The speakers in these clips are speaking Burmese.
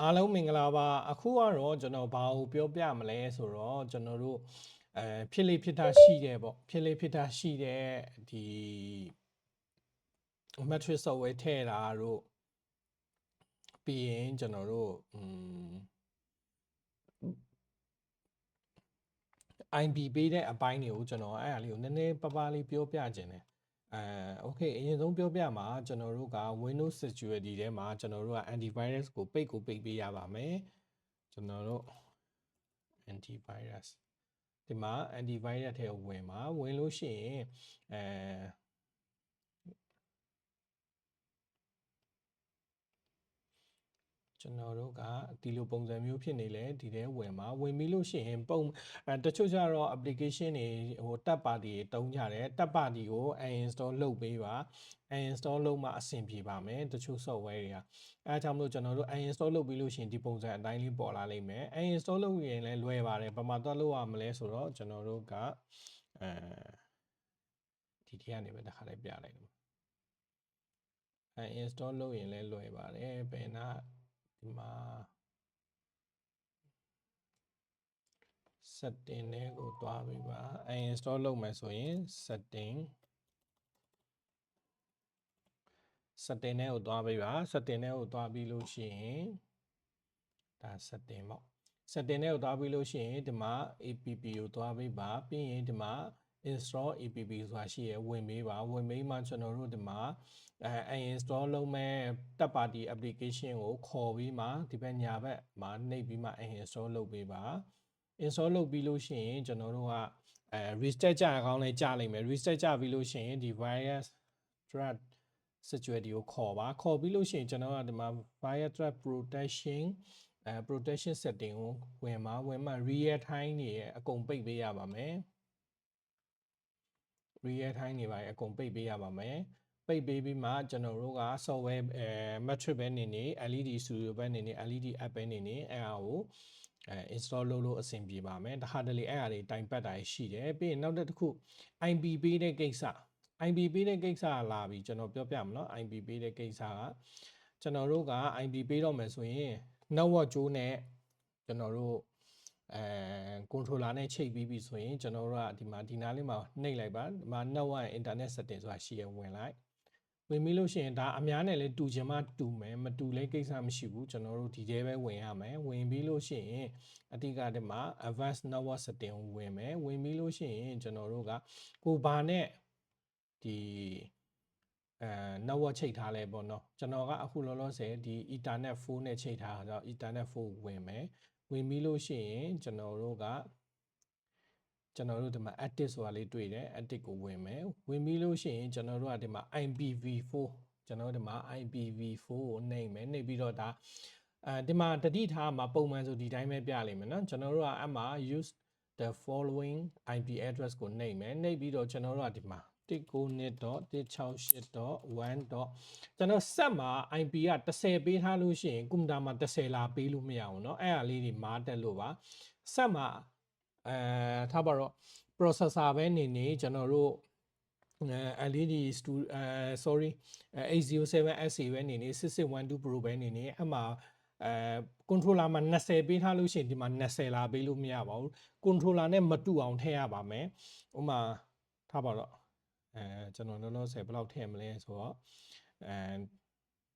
အားလုံးမင်္ဂလာပါအခုကတော့ကျွန်တော်ဘာကိုပြောပြမလဲဆိုတော့ကျွန်တော်တို့အဲဖြစ်လေဖြစ်တာရှိတယ်ပေါ့ဖြစ်လေဖြစ်တာရှိတဲ့ဒီ matrix software ထည့်တာတို့ပြီးရင်ကျွန်တော်တို့อืม IB ပေးတဲ့အပိုင်းတွေကိုကျွန်တော်အဲ့အရာလေးကိုနည်းနည်းပါးပါးလေးပြောပြခြင်းတယ် အဲ okay အရင်ဆုံးပြောပြမှာကျွန်တော်တို့က Windows Security ထဲမှာကျွန်တော်တို့က antivirus ကိုပိတ်ကိုပိတ်ပေးရပါမယ်ကျွန်တော်တို့ antivirus ဒီမှာ antivirus ထဲကိုဝင်မှာဝင်လို့ရှိရင်အဲ ကျွန်တော်တို့ကဒီလိုပုံစံမျိုးဖြစ်နေလဲဒီထဲဝင်မှာဝင်ပြီးလို့ရှိရင်ပုံအဲတချို့ကျတော့ application တွေဟို tab party တွေတုံးကြတယ် tab party ကို uninstall လုပ်ပေးပါ uninstall လုပ်မှအဆင်ပြေပါမယ်တချို့ software တွေကအဲအကြောင်းမလို့ကျွန်တော်တို့ uninstall လုပ်ပြီးလို့ရှိရင်ဒီပုံစံအတိုင်းလေးပေါ်လာလိမ့်မယ် uninstall လုပ်ရင်လည်းလွယ်ပါတယ်ဘာမှတော့လုပ်ရမလဲဆိုတော့ကျွန်တော်တို့ကအဲဒီထဲကနေပဲတစ်ခါလေးပြလိုက်တော့ uninstall လုပ်ရင်လည်းလွယ်ပါတယ်ဘယ်နာ ဒီမှာ setting တွေကိုတွားပြီးပါ uninstall လုပ်မယ်ဆိုရင် setting setting တွေကိုတွားပြီးပါ setting တွေကိုတွားပြီးလို့ရှိရင်ဒါ setting ပေါ့ setting တွေကိုတွားပြီးလို့ရှိရင်ဒီမှာ app ကိုတွားပြီးပါပြီးရင်ဒီမှာ install app ဆိုတာရှိရဝင်ပေးပါဝင်ပေးမှကျွန်တော်တို့ဒီမှာအဲ install လုပ်မဲ့ third party application ကိုခေါ်ပြီးမှဒီဘက်ညာဘက်မှာနှိပ်ပြီးမှ install လုပ်ပေးပါ install လုပ်ပြီးလို့ရှိရင်ကျွန်တော်တို့ကအဲ restart ကြရကောင်းလဲကြလိမ့်မယ် restart ကြပြီးလို့ရှိရင်ဒီ virus threat security ကိုခေါ်ပါခေါ်ပြီးလို့ရှိရင်ကျွန်တော်ကဒီမှာ virus threat protection အဲ protection setting ကိုဝင်မှာဝင်မှာ real time နေရအကုန်ပိတ်ပေးရပါမယ် real time နေပါရအကုန်ပိတ်ပေးရပါမယ်ပိတ်ပေးပြီးမှကျွန်တော်တို့က software အဲ metric ပဲနေနေ LED studio ပဲနေနေ LED app ပဲနေနေအဲအားကိုအဲ install လုပ်လို့အဆင်ပြေပါမယ်တခါတလေအဲ့အားတွေတိုင်ပတ်တာရှိတယ်ပြီးရင်နောက်တစ်ခု IP ပေးတဲ့ကိစ္စ IP ပေးတဲ့ကိစ္စလာပြီကျွန်တော်ပြောပြမနော် IP ပေးတဲ့ကိစ္စကကျွန်တော်တို့က IP ပေးတော့မယ်ဆိုရင် network ကြိုးနဲ့ကျွန်တော်တို့ အဲ controller နဲ့ချိန်ပြီးပြီဆိုရင်ကျွန်တော်တို့ကဒီမှာဒီနားလေးမှာနှိပ်လိုက်ပါဒီမှာ network internet setting ဆိုတာရှိရဝင်လိုက်ဝင်ပြီးလို့ရှိရင်ဒါအများနဲ့လည်းတူချင်မှတူမယ်မတူလဲကိစ္စမရှိဘူးကျွန်တော်တို့ဒီထဲပဲဝင်ရမယ်ဝင်ပြီးလို့ရှိရင်အတိကဒီမှာ advanced network setting ကိုဝင်မယ်ဝင်ပြီးလို့ရှိရင်ကျွန်တော်တို့ကကိုဘာနဲ့ဒီအဲ network ချိန်ထားလဲပေါ့နော်ကျွန်တော်ကအခုလောလောဆယ်ဒီ ethernet 4နဲ့ချိန်ထားတော့ ethernet 4ဝင်မယ် ဝင်ပြီးလို့ရှိရင်ကျွန်တော်တို့ကကျွန်တော်တို့ဒီမှာ active ဆိုတာလေးတွေ့တယ် active ကိုဝင်မယ်ဝင်ပြီးလို့ရှိရင်ကျွန်တော်တို့ကဒီမှာ IPv4 ကျွန်တော်တို့ဒီမှာ IPv4 ကိုနှိပ်မယ်နှိပ်ပြီးတော့ဒါအဲဒီမှာတတိထားမှာပုံမှန်ဆိုဒီတိုင်းပဲပြလိမ့်မယ်เนาะကျွန်တော်တို့ကအမှ use the following IP address ကိုနှိပ်မယ်နှိပ်ပြီးတော့ကျွန်တော်တို့ကဒီမှာ 192.168.1. ကျွန်တော်ဆက်မှာ IP က30ပေးထားလို့ရှိရင်ကွန်ပျူတာမှာ30လာပေးလို့မရအောင်เนาะအဲ့အလေးတွေမားတက်လို့ပါဆက်မှာအဲထားပါတော့ processor ပဲနေနေကျွန်တော်တို့အဲ LED stu အဲ sorry 807SC ပဲနေနေ6612 Pro ပဲနေနေအမှအဲ controller မှာ20ပေးထားလို့ရှိရင်ဒီမှာ20လာပေးလို့မရပါဘူး controller နဲ့မတူအောင်ထည့်ရပါမယ်ဥမာထားပါတော့ အဲကျွန်တော်လောလောဆယ်ဘယ်လောက်ထည့်မလဲဆိုတော့အဲ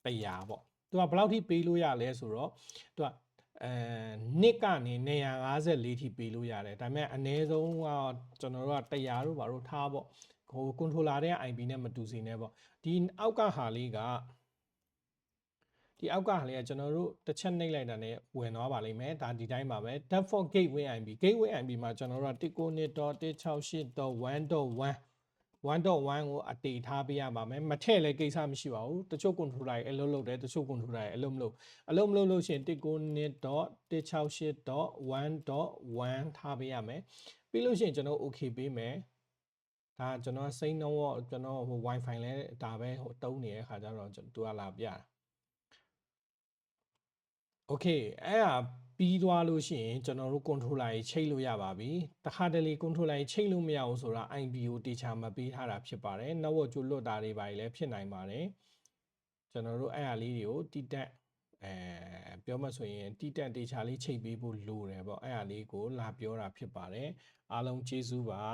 100ပေါ့သူကဘယ်လောက်ထိပေးလို့ရလဲဆိုတော့သူကအဲနစ်ကနေ154ထိပေးလို့ရတယ်ဒါပေမဲ့အနည်းဆုံးကကျွန်တော်တို့က100လို့ပါတော့ထားပေါ့ဟို controller တဲ့ IP နဲ့မတူစီနဲ့ပေါ့ဒီအောက်ကဟာလေးကဒီအောက်ကဟာလေးကကျွန်တော်တို့တစ်ချက်နှိပ်လိုက်တာနဲ့ဝင်သွားပါလိမ့်မယ်ဒါဒီတိုင်းပါပဲ default gateway IP gateway IP မှာကျွန်တော်တို့က192.168.1.1 1.1ကိုအတေထားပေးရပါမယ်မထည့်လဲကိစ္စမရှိပါဘူးတချို့ controller တွေအလုပ်လုပ်တယ်တချို့ controller တွေအလုပ်မလုပ်အလုပ်မလုပ်လို့ရှိရင်192.168.1.1ထားပေးရမယ်ပြီးလို့ရှိရင်ကျွန်တော် okay ပေးမယ်ဒါကျွန်တော်စိမ့်တော့ကျွန်တော်ဟို wifi လဲဒါပဲဟိုတုံးနေတဲ့ခါကျတော့သူကလာပြတာ okay အဲ့ဒါပြီးသွားလို့ရှိရင်ကျွန်တော်တို့ controller ကြီးချိန်လို့ရပါပြီတခါတလေ controller ကြီးချိန်လို့မရအောင်ဆိုတာ IP ကိုတေချာမပေးထားတာဖြစ်ပါတယ် network ကျွလွတ်တာတွေပါလည်းဖြစ်နိုင်ပါတယ်ကျွန်တော်တို့အဲ့အရာလေးတွေကိုတိတက်အဲပြောမှဆိုရင်တိတက်တေချာလေးချိန်ပေးဖို့လိုတယ်ပေါ့အဲ့ဒါလေးကိုလာပြောတာဖြစ်ပါတယ်အားလုံးကျေးဇူးပါ